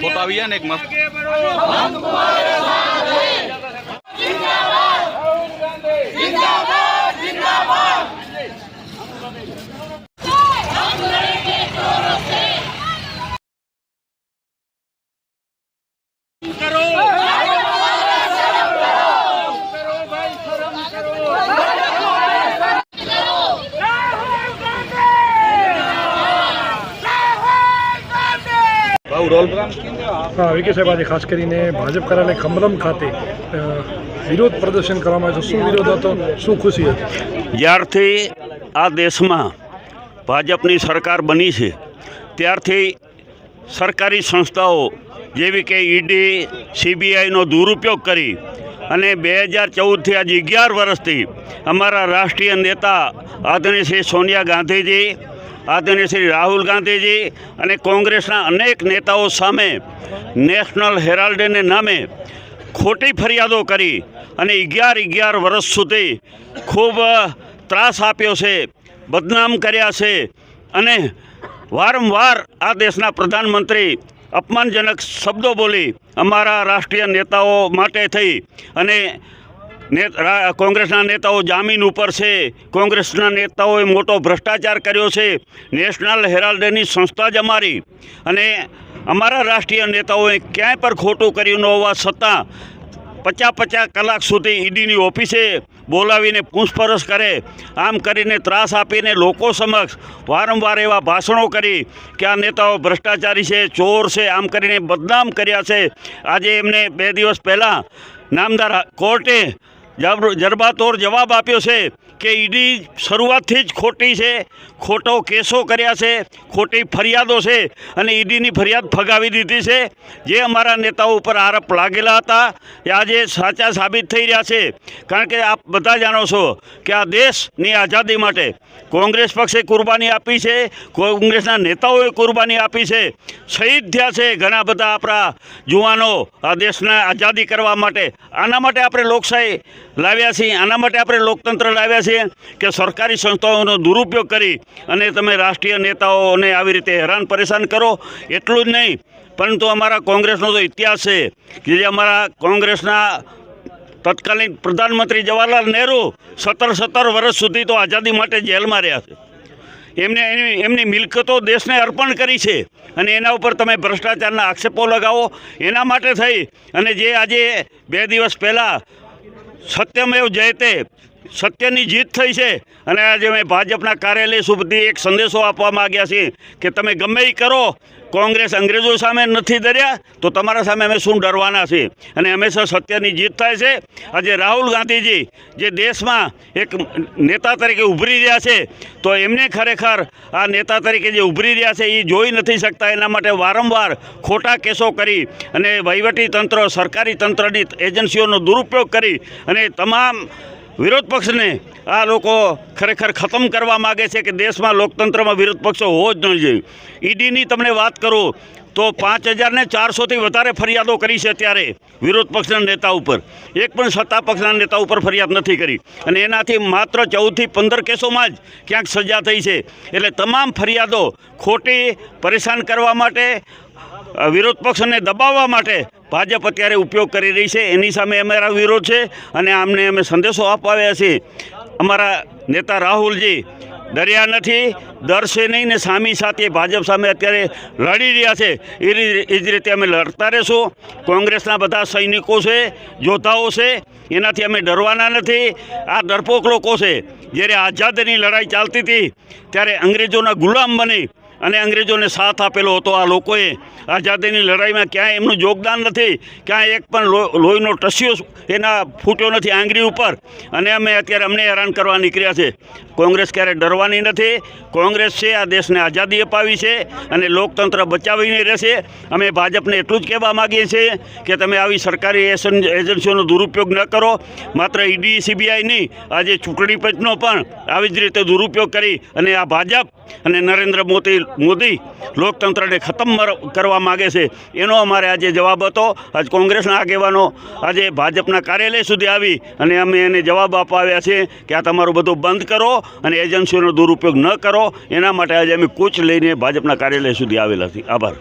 Photo આવી ને એક મસ્ત વિકે સાહેબ ખાસ કરીને ભાજપ કાર્યાલય ખમરમ ખાતે વિરોધ પ્રદર્શન કરવામાં આવ્યું શું વિરોધ હતો? શું ખુશી હતી? જ્યારથી આ દેશમાં ભાજપની સરકાર બની છે, ત્યારથી સરકારી સંસ્થાઓ જેવી કે ઈડી, સીબીઆઈનો દુરુપયોગ કરી અને બે હજાર ચૌદથી આજે અગિયાર વર્ષથી અમારા રાષ્ટ્રીય નેતા આદરણીય શ્રી સોનિયા ગાંધીજી, આદરણીય શ્રી રાહુલ ગાંધીજી અને કોંગ્રેસના અનેક નેતાઓ સામે નેશનલ હેરાલ્ડને નામે ખોટી ફરિયાદો કરી અને અગિયાર અગિયાર વર્ષ સુધી ખૂબ ત્રાસ આપ્યો છે, બદનામ કર્યા છે અને વારંવાર આ દેશના પ્રધાનમંત્રી અપમાનજનક શબ્દો બોલી અમારા રાષ્ટ્રીય નેતાઓ માટે થઈ અને કોંગ્રેસના નેતાઓ જામીન ઉપર છે. કોંગ્રેસના નેતાઓએ મોટો ભ્રષ્ટાચાર કર્યો છે. નેશનલ હેરાલ્ડની સંસ્થા જ અમારી. અને અમારા રાષ્ટ્રીય નેતાઓએ ક્યાંય પર ખોટું કર્યું ન હોવા છતાં પચાસ પચાસ કલાક સુધી ઈડીની ઓફિસે બોલાવીને પૂછપરછ કરે. આમ કરીને ત્રાસ આપીને લોકો સમક્ષ વારંવાર એવા ભાષણો કરી કે આ નેતાઓ ભ્રષ્ટાચારી છે, ચોર છે, આમ કરીને બદનામ કર્યા છે. આજે એમને બે દિવસ પહેલાં નામદાર કોર્ટે જરબાતોર જવાબ આપ્યો છે કે ઈડી શરૂઆતથી જ ખોટી છે, ખોટો કેસો કર્યા છે, ખોટી ફરિયાદો છે અને ઈડીની ફરિયાદ ફગાવી દીધી છે. જે અમારા નેતાઓ ઉપર આરોપ લાગેલા હતા, એ આજે સાચા સાબિત થઈ રહ્યા છે. કારણ કે આપ બધા જાણો છો કે આ દેશની આઝાદી માટે કોંગ્રેસ પક્ષે કુરબાની આપી છે, કોંગ્રેસના નેતાઓએ કુરબાની આપી છે. શહીદ થયા છે ઘણા બધા આપણા જુવાનો આ દેશને આઝાદી કરવા માટે. આના માટે આપણે લોકશાહી લાવ્યા છીએ. આના માટે આપણે લોકતંત્ર લાવ્યા છીએ કે સરકારી સંસ્થાઓનો દુરુપયોગ કરી અને તમે રાષ્ટ્રીય નેતાઓને આવી રીતે હેરાન પરેશાન કરો. એટલું જ નહીં, પરંતુ અમારા કોંગ્રેસનો તો ઇતિહાસ છે કે જે અમારા કોંગ્રેસના તત્કાલીન પ્રધાનમંત્રી જવાહરલાલ નહેરુ સત્તર સત્તર વર્ષ સુધી તો આઝાદી માટે જેલમાં રહ્યા છે. એમને એની, એમની મિલકતો દેશને અર્પણ કરી છે અને એના ઉપર તમે ભ્રષ્ટાચારના આક્ષેપો લગાવો. એના માટે થઈ અને જે આજે બે દિવસ પહેલાં સત્યમેવ જયતે સત્યની જીત થઈ છે. અને આજે અમે ભાજપના કાર્યાલય સુધી એક સંદેશો આપવા માગ્યા છીએ કે તમે ગમે એ કરો, કોંગ્રેસ અંગ્રેજો સામે નથી ડર્યા તો તમારા સામે અમે શું ડરવાના છીએ? અને હંમેશા સત્યની જીત થાય છે. આજે રાહુલ ગાંધીજી જે દેશમાં એક નેતા તરીકે ઉભરી રહ્યા છે, તો એમને ખરેખર આ નેતા તરીકે જે ઉભરી રહ્યા છે એ જોઈ નથી શકતા. એના માટે વારંવાર ખોટા કેસો કરી અને વહીવટી તંત્ર, સરકારી તંત્રની એજન્સીઓનો દુરુપયોગ કરી અને તમામ વિરોધ પક્ષને આ લોકો ખરેખર ખતમ કરવા માગે છે કે દેશમાં લોકતંત્રમાં વિરોધ પક્ષો હોવો જ ન જોઈએ. ઈડીની તમને વાત કરું તો પાંચ હજારને ચારસોથી વધારે ફરિયાદો કરી છે ત્યારે વિરોધ પક્ષના નેતા ઉપર. એક પણ સત્તા પક્ષના નેતા ઉપર ફરિયાદ નથી કરી. અને એનાથી માત્ર ચૌદથી પંદર કેસોમાં જ ક્યાંક સજા થઈ છે. એટલે તમામ ફરિયાદો ખોટી પરેશાન કરવા માટે વિરોધ પક્ષને દબાવવા માટે ભાજપ અત્યારે ઉપયોગ કરી રહી છે, એની સામે અમારા વિરોધ છે અને આમને અમે સંદેશો અપાવ્યા છે. અમારા નેતા રાહુલજી, ડર્યા નથી, ડરશે નહીં ને સામી સાથે ભાજપ સામે અત્યારે લડી રહ્યા છે. એ જ રીતે અમે લડતા રહેશું. કોંગ્રેસના બધા સૈનિકો છે, યોદ્ધાઓ છે, એનાથી અમે ડરવાના નથી. આ ડરપોક લોકો છે, જ્યારે આઝાદીની લડાઈ ચાલતી હતી, ત્યારે અંગ્રેજોના ગુલામ બની અને અંગ્રેજોને સાથ આપેલો હતો આ લોકોએ આઝાદીની લડાઈમાં ક્યાંય એમનું યોગદાન નથી, ક્યાંય એક પણ લોહીનો ટસ્યો એના ફૂટ્યો નથી આંગળી ઉપર. અને અમે અત્યારે અમને હેરાન કરવા નીકળ્યા છે. કોંગ્રેસ ક્યારે ડરવાની નથી, કોંગ્રેસ છે, આ દેશને આઝાદી અપાવી છે અને લોકતંત્ર બચાવીને રહેશે. અમે ભાજપને એટલું જ કહેવા માગીએ છીએ કે તમે આવી સરકારી એજન્સીઓનો દુરુપયોગ ન કરો. માત્ર ઈડી સીબીઆઈ નહીં આજે ચૂંટણી પંચનો પણ આવી જ રીતે દુરુપયોગ કરી અને આ ભાજપ અને નરેન્દ્ર મોદી મોદી લોકતંત્રને ખતમ કરવા માગે છે. એનો અમારે આજે જવાબ હતો. આજ કોંગ્રેસના આગેવાનો આજે ભાજપના કાર્યાલય સુધી આવી અને અમે એને જવાબ આપવા છે કે આ તમારું બધું બંધ કરો અને એજન્સીઓનો દુરુપયોગ ન કરો. એના માટે આજે અમે કૂચ લઈને ભાજપના કાર્યાલય સુધી આવેલા છીએ. આભાર.